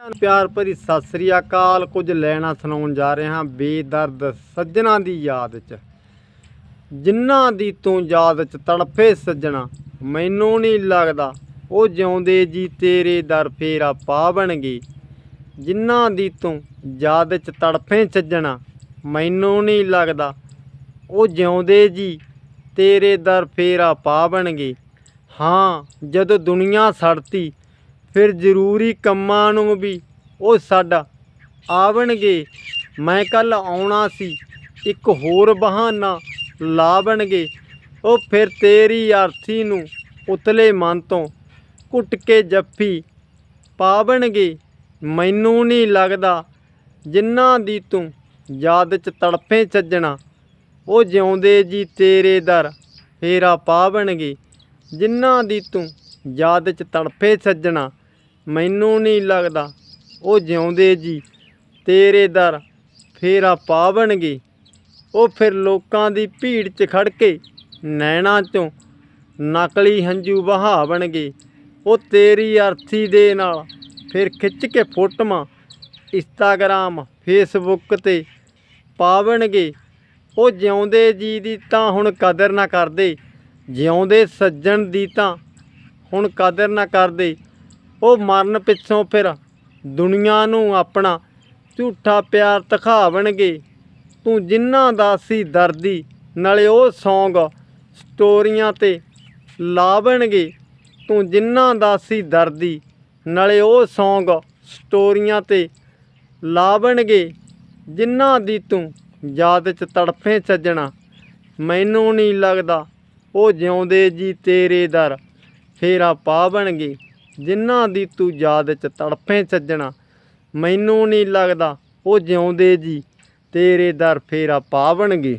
ਪਿਆਰ ਭਰੀ ਸਤਿ ਸ੍ਰੀ ਅਕਾਲ। ਕੁਝ ਲੈਣਾ ਸੁਣਾਉਣ ਜਾ ਰਹੇ ਹਾਂ ਬੇਦਰਦ ਸੱਜਣਾ ਦੀ ਯਾਦ 'ਚ। ਜਿਨ੍ਹਾਂ ਦੀ ਤੂੰ ਯਾਦ 'ਚ ਤੜਫੇ ਸੱਜਣਾ, ਮੈਨੂੰ ਨਹੀਂ ਲੱਗਦਾ ਉਹ ਜਿਉਂਦੇ ਜੀ ਤੇਰੇ ਦਰ ਫੇਰਾ ਪਾਵਣਗੇ। ਜਿਨ੍ਹਾਂ ਦੀ ਤੂੰ ਯਾਦ 'ਚ ਤੜਫੇ ਸੱਜਣਾ, ਮੈਨੂੰ ਨਹੀਂ ਲੱਗਦਾ ਉਹ ਜਿਉਂਦੇ ਜੀ ਤੇਰੇ ਦਰ ਫੇਰਾ ਪਾਵਣਗੇ। ਹਾਂ, ਜਦੋਂ ਦੁਨੀਆ ਸੜਤੀ ਫਿਰ ਜ਼ਰੂਰੀ ਕੰਮਾਂ ਨੂੰ ਵੀ ਉਹ ਛੱਡ ਆਵਣਗੇ। ਮੈਂ ਕੱਲ ਆਉਣਾ ਸੀ, ਇੱਕ ਹੋਰ ਬਹਾਨਾ ਲਾਵਣਗੇ। ਉਹ ਫਿਰ ਤੇਰੀ ਆਰਥੀ ਨੂੰ ਉਤਲੇ ਮਨ ਤੋਂ ਕੁੱਟ ਕੇ ਜੱਫੀ ਪਾਵਣਗੇ। ਮੈਨੂੰ ਨਹੀਂ ਲੱਗਦਾ ਜਿਨ੍ਹਾਂ ਦੀ ਤੂੰ ਯਾਦ ਚ ਤੜਫੇ ਛੱਜਣਾ, ਉਹ ਜਿਉਂਦੇ ਜੀ ਤੇਰੇ ਦਰ ਫੇਰਾ ਪਾਵਣਗੇ। ਜਿਨ੍ਹਾਂ ਦੀ ਤੂੰ ਯਾਦ ਚ ਤੜਫੇ ਛੱਜਣਾ ਮੈਨੂੰ ਨਹੀਂ ਲੱਗਦਾ। ਉਹ ਜਿਉਂਦੇ ਜੀ। ਤੇਰੇ ਦਰ ਫੇਰਾ ਪਾਵਣਗੇ ਉਹ ਫਿਰ ਲੋਕਾਂ ਦੀ ਭੀੜ 'ਚ ਖੜ ਕੇ ਨੈਣਾ 'ਚੋਂ ਨਕਲੀ ਹੰਝੂ ਵਹਾਵਣਗੇ ਉਹ ਤੇਰੀ ਅਰਥੀ ਦੇ ਨਾਲ ਫਿਰ ਖਿੱਚ ਕੇ ਫੋਟੋਆਂ ਇੰਸਟਾਗ੍ਰਾਮ, ਫੇਸਬੁੱਕ ਤੇ ਪਾਵਣਗੇ ਉਹ ਜਿਉਂਦੇ ਜੀ ਦੀ ਤਾਂ ਹੁਣ ਕਦਰ ਨਾ ਕਰਦੇ। ਜਿਉਂਦੇ ਸੱਜਣ ਦੀ ਤਾਂ ਹੁਣ ਕਦਰ ਨਾ ਕਰਦੇ। ਉਹ ਮਰਨ ਪਿੱਛੋਂ ਫਿਰ ਦੁਨੀਆ ਨੂੰ ਆਪਣਾ ਝੂਠਾ ਪਿਆਰ ਦਿਖਾਵਣਗੇ। ਤੂੰ ਜਿਨ੍ਹਾਂ ਦਾ ਸੀ ਦਰਦੀ, ਨਾਲੇ ਉਹ ਸੌਂਗ ਸਟੋਰੀਆਂ ਤੇ ਲਾਵਣਗੇ। ਤੂੰ ਜਿਨ੍ਹਾਂ ਦਾ ਸੀ ਦਰਦੀ, ਨਾਲੇ ਉਹ ਸੌਂਗ ਸਟੋਰੀਆਂ ਤੇ ਲਾਵਣਗੇ। ਜਿਨ੍ਹਾਂ ਦੀ ਤੂੰ ਯਾਦ ਚ ਤੜਫੇ ਸੱਜਣਾ ਮੈਨੂੰ ਨਹੀਂ ਲੱਗਦਾ ਉਹ ਜਿਉਂਦੇ ਜੀ ਤੇਰੇ ਦਰ, ਫੇਰਾ ਪਾਵਣਗੇ। ਜਿਨ੍ਹਾਂ ਦੀ ਤੂੰ ਯਾਦ ਚ ਤੜਫੇ ਸੱਜਣਾ, ਮੈਨੂੰ ਨਹੀਂ ਲੱਗਦਾ ਉਹ ਜਿਉਂਦੇ ਜੀ, ਤੇਰੇ ਦਰ ਫੇਰਾ ਪਾਵਣਗੇ।